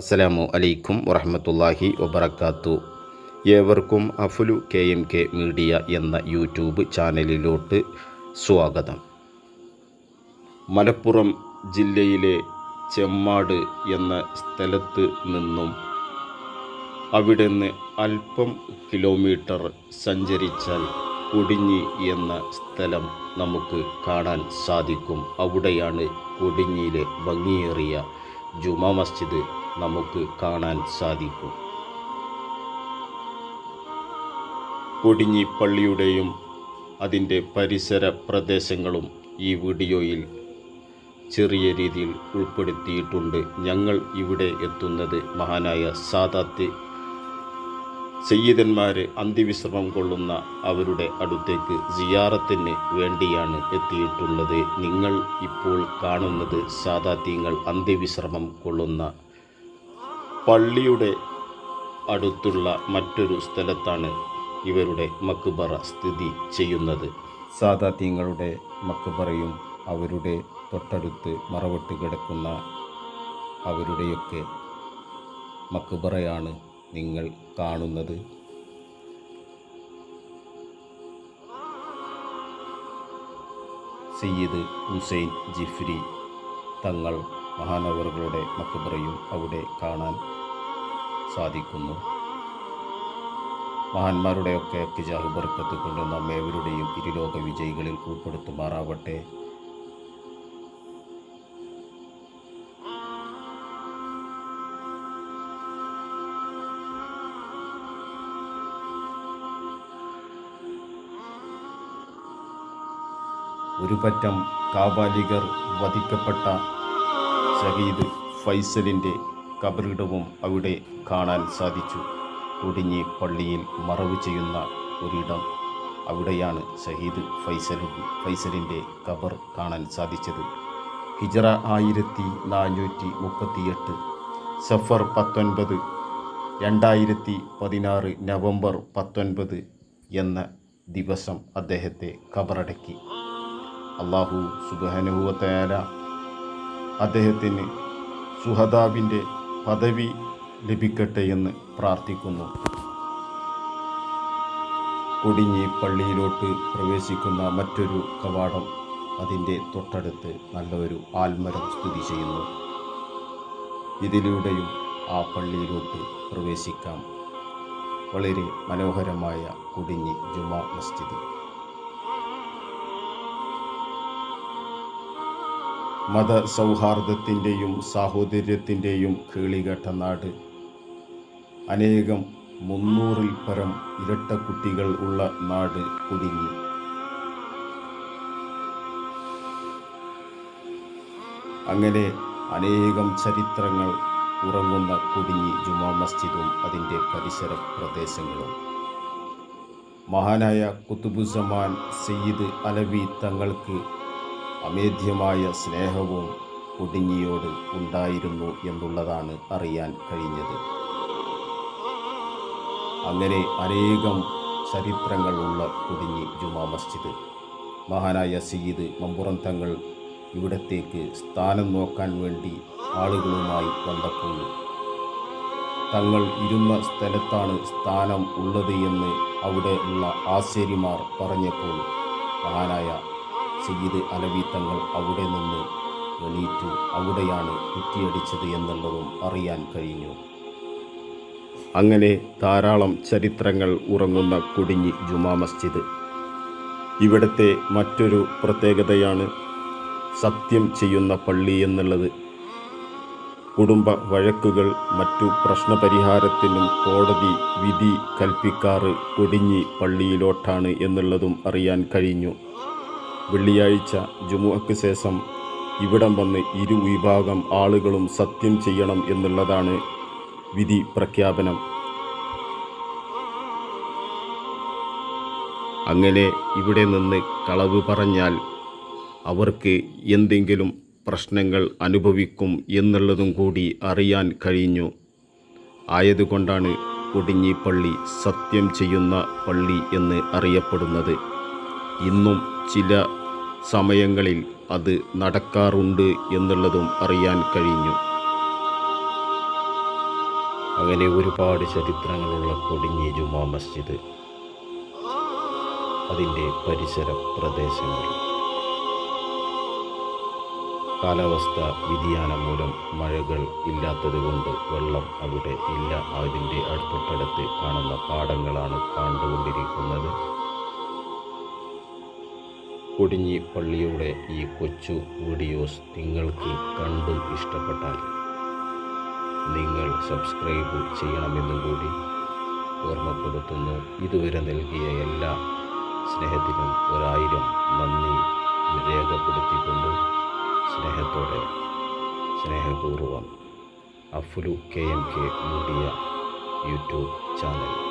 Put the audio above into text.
അസ്സലാമു അലൈക്കും വറഹമത്തല്ലാഹി വബർക്കാത്തു ഏവർക്കും Aflu K M K media എന്ന യൂട്യൂബ് ചാനലിലോട്ട് സ്വാഗതം. മലപ്പുറം ജില്ലയിലെ ചെമ്മാട് എന്ന സ്ഥലത്ത് നിന്നും അവിടെ നിന്ന് അല്പം കിലോമീറ്റർ സഞ്ചരിച്ചാൽ കൊടിഞ്ഞി എന്ന സ്ഥലം നമുക്ക് കാണാൻ സാധിക്കും. അവിടെയാണ് കൊടിഞ്ഞിയിലെ ഭംഗിയേറിയ ജുമാ മസ്ജിദ് നമുക്ക് കാണാൻ സാധിക്കും. കൊടിഞ്ഞി പള്ളിയുടെയും അതിന്റെ പരിസര പ്രദേശങ്ങളും ഈ വീഡിയോയിൽ ചെറിയ രീതിയിൽ ഉൾപ്പെടുത്തിയിട്ടുണ്ട്. ഞങ്ങൾ ഇവിടെ എത്തുന്നത് മഹാനായ സാദാത്ത് സയ്യിദന്മാർ അന്തിവിശ്രമം കൊള്ളുന്ന അവരുടെ അടുത്തേക്ക് സിയാറത്തിന് വേണ്ടിയാണ് എത്തിയിട്ടുള്ളത്. നിങ്ങൾ ഇപ്പോൾ കാണുന്നത് സാദാത്യങ്ങൾ അന്തിവിശ്രമം കൊള്ളുന്ന പള്ളിയുടെ അടുത്തുള്ള മറ്റൊരു സ്ഥലത്താണ് ഇവരുടെ മക്ബറ സ്ഥിതി ചെയ്യുന്നത്. സാദാത്യങ്ങളുടെ മക്ബറയും അവരുടെ തൊട്ടടുത്ത് മറവിട്ട് കിടക്കുന്ന അവരുടെയൊക്കെ മക്ബറയാണ് നിങ്ങൾ കാണുന്നത്. സയ്യിദ് ഹുസൈൻ ജിഫ്രി തങ്ങൾ മഹാനവറുകളുടെ മക്ബറയും അവിടെ കാണാൻ സാധിക്കുന്നു. മഹാന്മാരുടെയൊക്കെ കിജാഹ് ബർക്കത്ത് കൊണ്ട് നമ്മേവരുടെയും ഇരുലോക വിജയികളിൽ ഉൾപ്പെടുത്തുമാറാവട്ടെ. ഒരു പറ്റം കാബാലികർ വധിക്കപ്പെട്ട ഷഹീദ് ഫൈസലിന്റെ കബറിടവും അവിടെ കാണാൻ സാധിച്ചു. ഒടിഞ്ഞ് പള്ളിയിൽ മറവ് ചെയ്യുന്ന ഒരിടം അവിടെയാണ് ഷഹീദ് ഫൈസലു ഫൈസലിന്റെ കബർ കാണാൻ സാധിച്ചത്. ഹിജറ ആയിരത്തി നാനൂറ്റി മുപ്പത്തിയെട്ട് സഫർ പത്തൊൻപത് രണ്ടായിരത്തി പതിനാറ് നവംബർ പത്തൊൻപത് എന്ന ദിവസം അദ്ദേഹത്തെ കബറടക്കി. അള്ളാഹു സുബാനുഭവത്തയാല അദ്ദേഹത്തിന് സുഹദാവിന്റെ പദവി ലഭിക്കട്ടെ എന്ന് പ്രാർത്ഥിക്കുന്നു. കൊടിഞ്ഞി പള്ളിയിലോട്ട് പ്രവേശിക്കുന്ന മറ്റൊരു കവാടം അതിന്റെ തൊട്ടടുത്ത് നല്ലൊരു ആൽമരം സ്ഥിതി ചെയ്യുന്നു. ഇതിലൂടെയും ആ പള്ളിയിലോട്ട് പ്രവേശിക്കാം. വളരെ മനോഹരമായ കുടിഞ്ഞി ജുമാ മസ്ജിദ്. മത സൗഹാർദ്ദത്തിന്റെയും സാഹോദര്യത്തിന്റെയും കേളികെട്ട നാട്. അനേകം മുന്നൂറിൽ പരം ഇരട്ട കുട്ടികൾ ഉള്ള നാട് കുടുങ്ങി. അങ്ങനെ അനേകം ചരിത്രങ്ങൾ ഉറങ്ങുന്ന കുടുങ്ങി ജുമാ മസ്ജിദും അതിന്റെ പരിസര പ്രദേശങ്ങളും. മഹാനായ കുത്തുബുസമാൻ സയ്യിദ് അലവി തങ്ങൾക്ക് അമേധ്യമായ സ്നേഹവും കുടുങ്ങിയോട് ഉണ്ടായിരുന്നു എന്നുള്ളതാണ് അറിയാൻ കഴിഞ്ഞത്. അങ്ങനെ അനേകം ചരിത്രങ്ങളുള്ള കുടുങ്ങി ജുമാ മസ്ജിദ്. മഹാനായ സയ്യിദ് മമ്പുറം തങ്ങൾ ഇവിടത്തേക്ക് സ്ഥാനം നോക്കാൻ വേണ്ടി ആളുകളുമായി വന്നപ്പോൾ തങ്ങൾ ഇരുന്ന സ്ഥലത്താണ് സ്ഥാനം ഉള്ളത് എന്ന് അവിടെ ഉള്ള ആശ്ചര്യമാർ പറഞ്ഞപ്പോൾ മഹാനായ സയ്യിദ് അലവി തങ്ങൾ അവിടെ നിന്ന് എണീറ്റു. അവിടെയാണ് കുറ്റിയടിച്ചത് എന്നുള്ളതും അറിയാൻ കഴിഞ്ഞു. അങ്ങനെ ധാരാളം ചരിത്രങ്ങൾ ഉറങ്ങുന്ന കുടിഞ്ഞി ജുമാ മസ്ജിദ്. ഇവിടുത്തെ മറ്റൊരു പ്രത്യേകതയാണ് സത്യം ചെയ്യുന്ന പള്ളി എന്നുള്ളത്. കുടുംബ വഴക്കുകൾ മറ്റു പ്രശ്നപരിഹാരത്തിനും കോടതി വിധി കൽപ്പിക്കാറ് കൊടിഞ്ഞി പള്ളിയിലോട്ടാണ് എന്നുള്ളതും അറിയാൻ കഴിഞ്ഞു. വെള്ളിയാഴ്ച ജുമുഅക്ക് ശേഷം ഇവിടം വന്ന് ഇരു വിഭാഗം ആളുകളും സത്യം ചെയ്യണം എന്നുള്ളതാണ് വിധി പ്രഖ്യാപനം. അങ്ങനെ ഇവിടെ നിന്ന് കളവ് പറഞ്ഞാൽ അവർക്ക് എന്തെങ്കിലും പ്രശ്നങ്ങൾ അനുഭവിക്കും എന്നുള്ളതും കൂടി അറിയാൻ കഴിഞ്ഞു. ആയതുകൊണ്ടാണ് കൊടിഞ്ഞി പള്ളി സത്യം ചെയ്യുന്ന പള്ളി എന്ന് അറിയപ്പെടുന്നത്. ഇന്നും ചില സമയങ്ങളിൽ അത് നടക്കാറുണ്ട് എന്നുള്ളതും അറിയാൻ കഴിഞ്ഞു. അങ്ങനെ ഒരുപാട് ചരിത്രങ്ങളുള്ള കൊടിഞ്ഞി ജുമാ മസ്ജിദ്. അതിന്റെ പരിസര പ്രദേശങ്ങൾ. കാലാവസ്ഥ വ്യതിയാനം മൂലം മഴകൾ ഇല്ലാത്തതുകൊണ്ട് വെള്ളം അവിടെ ഇല്ല. അതിന്റെ അടുത്തടുത്ത് കാണുന്ന പാടങ്ങളാണ് കണ്ടുകൊണ്ടിരിക്കുന്നത്. കൊടിഞ്ഞി പള്ളിയുടെ ഈ കൊച്ചു വീഡിയോസ് നിങ്ങൾക്ക് കണ്ടും ഇഷ്ടപ്പെട്ടാൽ നിങ്ങൾ സബ്സ്ക്രൈബ് ചെയ്യണമെന്നും കൂടി ഓർമ്മപ്പെടുത്തുന്നു. ഇതുവരെ നൽകിയ എല്ലാ സ്നേഹത്തിനും ഒരായിരം നന്ദി രേഖപ്പെടുത്തിക്കൊണ്ട് സ്നേഹത്തോടെ സ്നേഹപൂർവം Aflu K M K media YouTube channel.